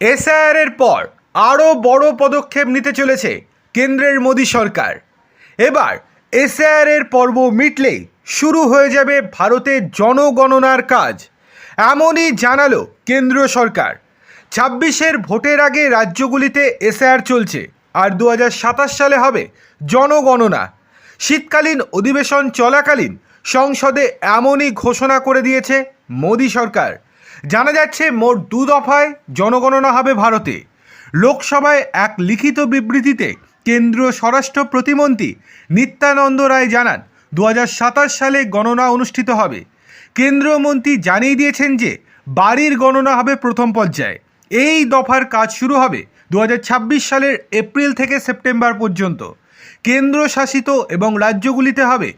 এসআইআরের পর আরও বড় পদক্ষেপ নিতে চলেছে কেন্দ্রের মোদী সরকার। এবার এসআইআরের পর্ব মিটলেই শুরু হয়ে যাবে ভারতের জনগণনার কাজ। এমনই জানালো কেন্দ্রীয় সরকার। ছাব্বিশের ভোটের আগে রাজ্যগুলিতে এসআইআর চলছে আর দু হাজার সাতাশ সালে হবে জনগণনা। শীতকালীন অধিবেশন চলাকালীন সংসদে এমনই ঘোষণা করে দিয়েছে মোদী সরকার। জানা যাচ্ছে মোট দু দফায় জনগণনা হবে ভারতে। লোকসভায় এক লিখিত বিবৃতিতে কেন্দ্রীয় স্বরাষ্ট্র প্রতিমন্ত্রী নিত্যানন্দ রায় জানান দু হাজার সাতাশ সালে গণনা অনুষ্ঠিত হবে। কেন্দ্রীয় মন্ত্রী জানিয়ে দিয়েছেন যে, বাড়ির গণনা হবে প্রথম পর্যায়ে। এই দফার কাজ শুরু হবে দু হাজার ছাব্বিশ সালের এপ্রিল থেকে সেপ্টেম্বর পর্যন্ত। কেন্দ্রশাসিত এবং রাজ্যগুলিতে হবে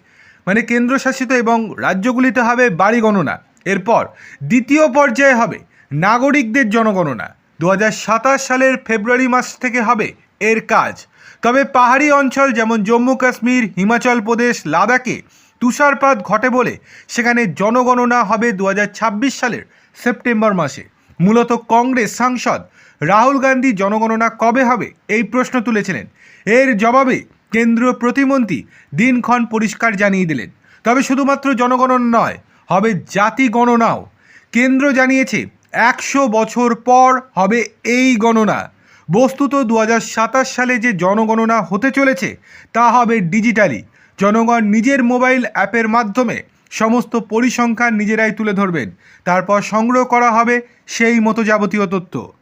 মানে কেন্দ্রশাসিত এবং রাজ্যগুলিতে হবে বাড়ি গণনা। এরপর দ্বিতীয় পর্যায়ে হবে নাগরিকদের জনগণনা। দু হাজার সাতাশ সালের ফেব্রুয়ারি মাস থেকে হবে এর কাজ। তবে পাহাড়ি অঞ্চল যেমন জম্মু কাশ্মীর, হিমাচল প্রদেশ, লাদাখে তুষারপাত ঘটে বলে সেখানে জনগণনা হবে দু হাজার ছাব্বিশ সালের সেপ্টেম্বর মাসে। মূলত কংগ্রেস সাংসদ রাহুল গান্ধী জনগণনা কবে হবে এই প্রশ্ন তুলেছিলেন। এর জবাবে কেন্দ্রীয় প্রতিমন্ত্রী দিনক্ষণ পরিষ্কার জানিয়ে দিলেন। তবে শুধুমাত্র জনগণনা নয় হবে জাতি গণনাও। কেন্দ্র জানিয়েছে, একশো বছর পর হবে এই গণনা। বস্তুত দু হাজার সাতাশ সালে যে জনগণনা হতে চলেছে, তা হবে ডিজিটালি। জনগণ নিজের মোবাইল অ্যাপের মাধ্যমে সমস্ত পরিসংখ্যান নিজেরাই তুলে ধরবেন। তারপর সংগ্রহ করা হবে সেই মতো যাবতীয় তথ্য।